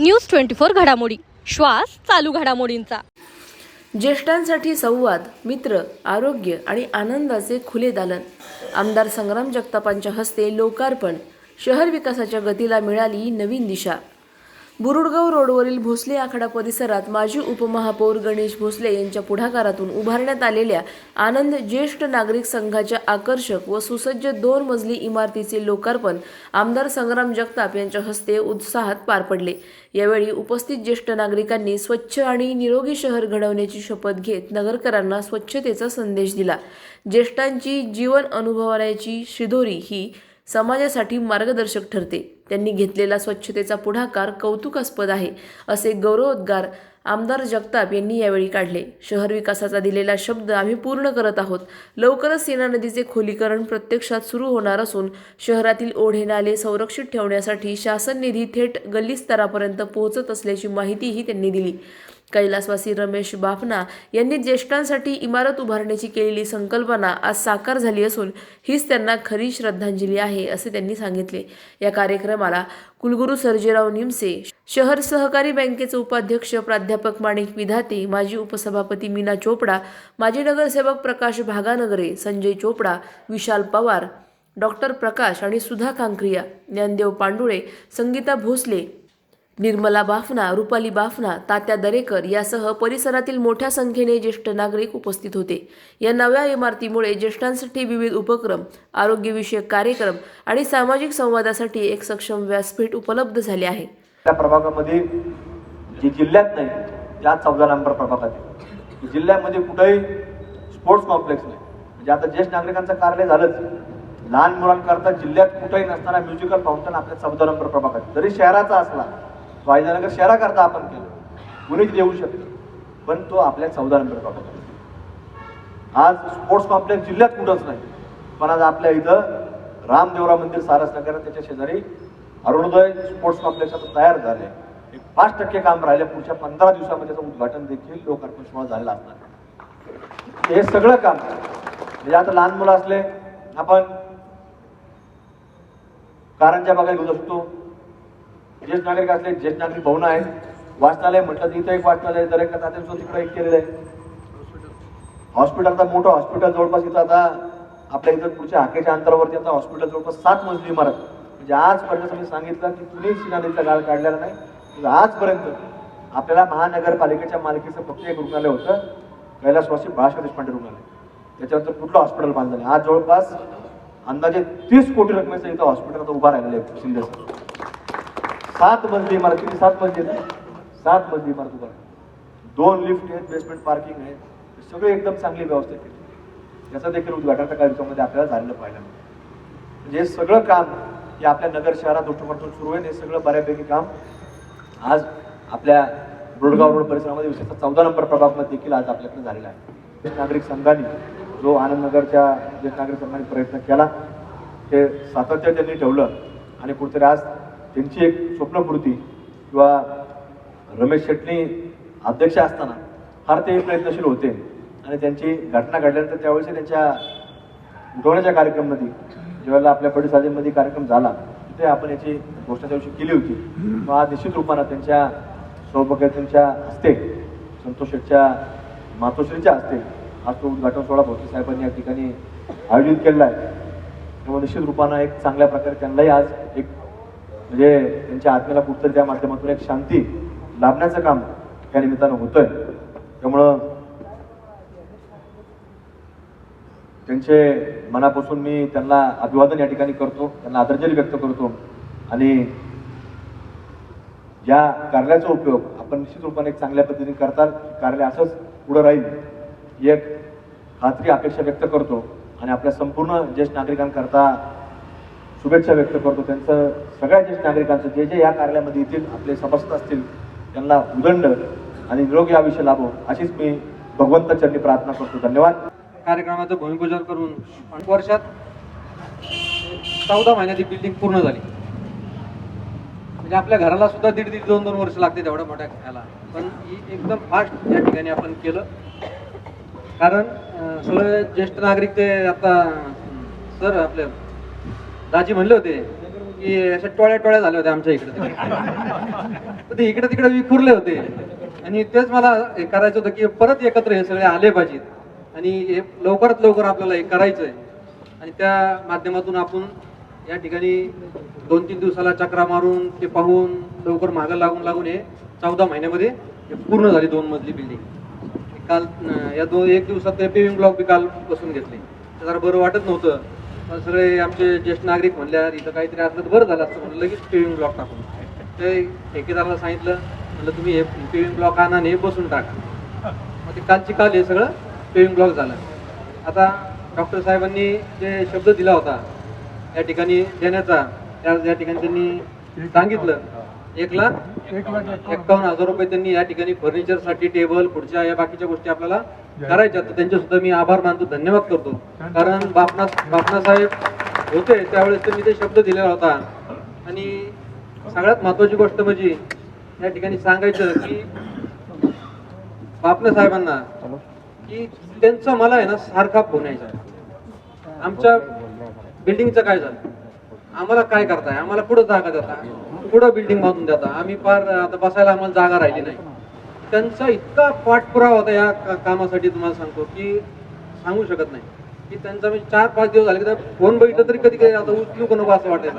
News twenty four घडामोडी. श्वास चालू घडामोडींचा. ज्येष्ठांसाठी संवाद मित्र आरोग्य आणि आनंदाचे खुले दालन. आमदार संग्राम जगतापांच्या हस्ते लोकार्पण. शहर विकासाच्या गतीला मिळाली नवीन दिशा. बुरुडगाव रोडवरील भोसले आखाडा परिसरात माजी उपमहापौर गणेश भोसले यांच्या पुढाकारातून उभारण्यात आलेल्या आनंद ज्येष्ठ नागरिक संघाच्या आकर्षक व सुसज्ज दोन मजली इमारतीचे लोकार्पण आमदार संग्राम जगताप यांच्या हस्ते उत्साहात पार पडले. यावेळी उपस्थित ज्येष्ठ नागरिकांनी स्वच्छ आणि निरोगी शहर घडवण्याची शपथ घेत नगरकरांना स्वच्छतेचा संदेश दिला. ज्येष्ठांची जीवन अनुभवण्याची शिदोरी ही समाजासाठी मार्गदर्शक ठरते. त्यांनी घेतलेला स्वच्छतेचा पुढाकार कौतुकास्पद आहे असे गौरवोद्गार आमदार जगताप यांनी यावेळी काढले. शहर विकासाचा दिलेला शब्द आम्ही पूर्ण करत आहोत. लवकरच सेना नदीचे खोलीकरण प्रत्यक्षात सुरू होणार असून शहरातील ओढे नाले संरक्षित ठेवण्यासाठी शासन निधी थेट गल्ली स्तरापर्यंत पोहोचत असल्याची माहितीही त्यांनी दिली. कैलासवासी रमेश बाफना यांनी ज्येष्ठांसाठी इमारत उभारण्याची केलेली संकल्पना आज साकार झाली असून हीच त्यांना खरी श्रद्धांजली आहे असे त्यांनी सांगितले. या कार्यक्रमाला कुलगुरू सर्जेराव निमसे शहर सहकारी बँकेचे उपाध्यक्ष प्राध्यापक माणिक विधाते माजी उपसभापती मीना चोपडा माजी नगरसेवक प्रकाश भागानगरे संजय चोपडा विशाल पवार डॉक्टर प्रकाश आणि सुधा कांक्रिया ज्ञानदेव पांडुळे संगीता भोसले निर्मला बाफना रुपाली बाफना तात्या दरेकर यासह परिसरातील मोठ्या संख्येने ज्येष्ठ नागरिक उपस्थित होते. या नव्या इमारतीमुळे ज्येष्ठांसाठी विविध उपक्रम आरोग्यविषयक कार्यक्रम आणि सामाजिक संवादासाठी एक सक्षम व्यासपीठ उपलब्ध झाले आहे. त्या प्रभागामध्ये जे जिल्ह्यात नाही त्या चौदा नंबर प्रभागात आहे. जिल्ह्यामध्ये कुठेही स्पोर्ट्स कॉम्प्लेक्स नाही. म्हणजे आता ज्येष्ठ नागरिकांचं कार्यालय झालंच. लहान मुलांकरता जिल्ह्यात कुठेही नसताना म्युझिकल फाउंटन आपल्या चौदा नंबर प्रभागात जरी शहराचा असला वायजानगर शहराकरता आपण केलं. कुणीच देऊ शकतो. पण तो आपल्या चौदा नंबर प्रभागात आज स्पोर्ट्स कॉम्प्लेक्स जिल्ह्यात कुठंच नाही. पण आज आपल्या इथं रामदेवरा मंदिर सारसनगर त्याच्या शेजारी अरुणोदय स्पोर्ट्स कॉम्प्लेक्स आता तयार झाले एक पाच टक्के काम राहिले. पुढच्या पंधरा दिवसामध्ये त्याचं उद्घाटन देखील लोकार्पण सोहळा झालेला असणार. हे सगळं काम. म्हणजे आता लहान मुलं असले आपण कारंजा बघायला घेऊ शकतो ज्येष्ठ नागरिक असले ज्येष्ठ नागरिक भवन आहे वाचनालय म्हटलं तर इथं एक वाचनालय दर एका तात्यांचं तिकडे एक केलेलं आहे. हॉस्पिटल आता मोठं हॉस्पिटल जवळपास इथं आता आपल्या इथं पुढच्या हाकेच्या अंतरावरती आता हॉस्पिटल जवळपास सात मजली इमारत. म्हणजे आजपर्यंत मी सांगितलं की कुणी सिनानीचा गाळ काढलेला नाही. म्हणजे आजपर्यंत आपल्याला महानगरपालिकेच्या मालकीचं फक्त एक रुग्णालय होतं कैलासवासी बाळासाहेब देशपांडे रुग्णालय. त्याच्यानंतर कुठलं हॉस्पिटल बांधलं नाही. आज जवळपास अंदाजे तीस कोटी रकमेचं इथं हॉस्पिटल आता उभा राहिलेलं आहे शिंदेचं सात मजली इमारत किती? सात मजली आहे? सात मजली इमारत उभा दोन लिफ्ट आहेत बेसमेंट पार्किंग आहे. सगळे एकदम चांगली व्यवस्था केली. याचा देखील उद्घाटनाच्या कार्यक्रमामध्ये आपल्याला झालेलं पाहायला मिळतं म्हणजे हे सगळं काम हे आपल्या नगर शहरात उठून सुरू आहे हे सगळं बऱ्यापैकी काम आज आपल्या बुडगाव रोड परिसरामध्ये विशेषतः चौदा नंबर प्रभागमध्ये देखील आज आपल्याकडे झालेला आहे. ज्येष्ठ नागरिक संघाने जो आनंदनगरच्या ज्येष्ठ नागरिक संघाने प्रयत्न केला ते सातत्य त्यांनी ठेवलं आणि कुठेतरी आज त्यांची एक स्वप्नपूर्ती किंवा रमेश शेट्टी अध्यक्ष असताना फार ते प्रयत्नशील होते. आणि त्यांची घटना घडल्यानंतर त्यावेळेस त्यांच्या डोळ्याच्या कार्यक्रमामध्ये ज्यावेळेला आपल्या पडिसाजीमध्ये कार्यक्रम झाला तिथे आपण याची घोषणा त्यावेळी केली होती. मग आज निश्चित रूपानं त्यांच्या सौभाग्याच्या हस्ते संतोष शेठच्या मातोश्रीच्या हस्ते आज तो उद्घाटन सोहळा भोसले साहेबांनी या ठिकाणी आयोजित केलेला आहे. त्यामुळे निश्चित रूपानं एक चांगल्या प्रकारे त्यांनाही आज एक म्हणजे त्यांच्या आत्म्याला कुठतरी त्या माध्यमातून एक शांती लाभण्याचं काम या निमित्तानं होतंय. त्यामुळं त्यांचे मनापासून मी त्यांना अभिवादन या ठिकाणी करतो त्यांना आदरांजली व्यक्त करतो आणि या कार्याचा उपयोग आपण निश्चित रूपाने एक चांगल्या पद्धतीने करताल कार्यालय असंच पुढं राहील ही एक खात्री अपेक्षा व्यक्त करतो आणि आपल्या संपूर्ण ज्येष्ठ नागरिकांकरता शुभेच्छा व्यक्त करतो. त्यांचं सगळ्या ज्येष्ठ नागरिकांचं जे जे या कार्यालयामध्ये येतील आपले समस्त असतील त्यांना उदंड आणि निरोगी आयुष्य लाभो अशीच मी भगवंताचरणी प्रार्थना करतो. धन्यवाद. कार्यक्रमाचं भूमिपूजन करून वर्षात चौदा महिन्यात बिल्डिंग पूर्ण झाली. म्हणजे आपल्या घराला सुद्धा दीड दीड दोन दोन वर्ष लागते तेवढ्या मोठ्या ह्याला पण ही एकदम फास्ट या ठिकाणी आपण केलं. कारण सगळे ज्येष्ठ नागरिक ते आता सर आपले दाजी म्हणले होते की अशा टोळ्या टोळ्या झाल्या होत्या आमच्या इकडे तर ते इकडे तिकडे विखुरले होते. आणि तेच मला हे करायचं होतं की परत एकत्र हे सगळे आले पाहिजेत. आणि हे लवकरात लवकर आपल्याला हे करायचं आहे आणि त्या माध्यमातून आपण या ठिकाणी दोन तीन दिवसाला चक्रा मारून ते पाहून लवकर मागं लागून लागून हे चौदा महिन्यामध्ये हे पूर्ण झाली दोन मजली बिल्डिंग काल या दोन एक दिवसात ते पेविंग ब्लॉक बी काल बसून घेतले. तर जरा बरं वाटत नव्हतं. सगळे आमचे ज्येष्ठ नागरिक म्हणल्या इथं काहीतरी असलं तर बरं झालं असतं म्हणलं लगेच पेविंग ब्लॉक टाकून. ते ठेकेदाराला सांगितलं म्हणलं तुम्ही हे पेविंग ब्लॉक आणा आणि हे बसून टाका. मग ते कालची काल हे सगळं पेविंग ब्लॉक झालं. आता डॉक्टर साहेबांनी जे शब्द दिला होता या ठिकाणी देण्याचा त्या या ठिकाणी त्यांनी सांगितलं एक लाख एक्कावन्न हजार रुपये त्यांनी या ठिकाणी फर्निचरसाठी टेबल खुर्च्या या बाकीच्या गोष्टी आपल्याला करायच्या. तर त्यांचे सुद्धा मी आभार मानतो धन्यवाद करतो. कारण बापना बापना साहेब होते त्यावेळेस त्यांनी ते शब्द दिलेला होता. आणि सगळ्यात महत्वाची गोष्ट म्हणजे या ठिकाणी सांगायचं की बापना साहेबांना की त्यांचा मला आहे ना सारखा फोन यायचा. आमच्या बिल्डिंगचं काय झालं? आम्हाला काय करताय? आम्हाला पुढं जागा देता? पुढं बिल्डिंग बांधून देता? आम्ही फार आता बसायला आम्हाला जागा राहिली नाही. त्यांचा इतका पाठपुरावा होता या का- कामासाठी तुम्हाला सांगतो की सांगू शकत नाही. की त्यांचा म्हणजे चार पाच दिवस झाले की फोन बघितलं तरी कधी कधी आता उचलू का नको असं वाटायचं.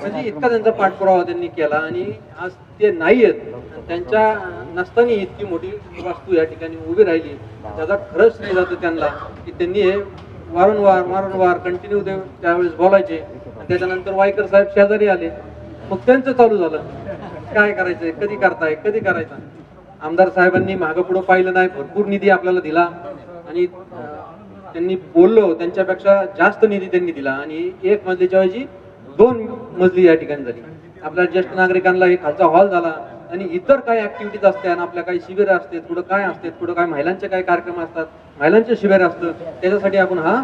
म्हणजे इतका त्यांचा पाठपुरावा त्यांनी केला आणि आज ते नाही आहेत. त्यांच्या नसताना इतकी मोठी वास्तू या ठिकाणी उभी राहिली. त्याचा खरंच नाही जातं त्यांना की त्यांनी हे वारंवार वारंवार कंटिन्यू ते त्यावेळेस बोलायचे. आणि त्याच्यानंतर वायकर साहेब शेजारी आले. मग त्यांचं चालू झालं. काय करायचंय? कधी करताय? कधी करायचं? आमदार साहेबांनी मागं पुढं पाहिलं नाही भरपूर निधी आपल्याला दिला. आणि त्यांनी बोललो त्यांच्यापेक्षा जास्त निधी त्यांनी दिला. आणि एक मजलीच्या ऐवजी दोन मजली या ठिकाणी झाली. आपल्या ज्येष्ठ नागरिकांना एक खालचा हॉल झाला. आणि इतर काही ऍक्टिव्हिटीज असतात आणि आपल्या काही शिबिरं असतात कुठं काय असतात कुठं काय महिलांचे काय कार्यक्रम असतात महिलांचे शिबिर असतं त्याच्यासाठी आपण हा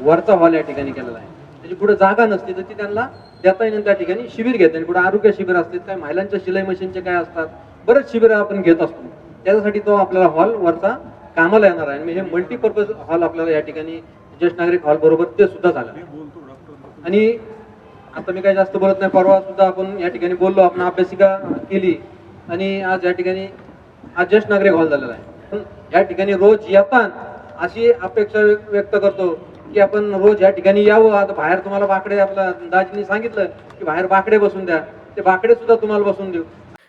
वरचा हॉल या ठिकाणी केलेला आहे. त्याची पुढे जागा नसते तर ती त्यांना देता येईल त्या ठिकाणी शिबिर घेता येईल. कुठे आरोग्य शिबिर असतात काय महिलांच्या शिलाई मशीनचे काय असतात बरेच शिबिर आपण घेत असतो. त्याच्यासाठी तो आपल्याला हॉल वरचा कामाला येणार आहे. आणि हे मल्टीपर्पज हॉल आपल्याला या ठिकाणी ज्येष्ठ नागरिक हॉल बरोबर ते सुद्धा झालं. आणि आता मी काही जास्त बोलत नाही परवा सुद्धा आपण या ठिकाणी बोललो आपण अभ्यासिका केली. आणि आज या ठिकाणी हा ज्येष्ठ नागरिक हॉल झालेला आहे. पण या ठिकाणी रोज येतात अशी अपेक्षा व्यक- व्यक्त करतो की आपण रोज या ठिकाणी यावं. आता बाहेर तुम्हाला बाकडे आपल्या दाजींनी सांगितलं की बाहेर बाकडे बसून द्या. ते बाकडे सुद्धा तुम्हाला बसून देऊ.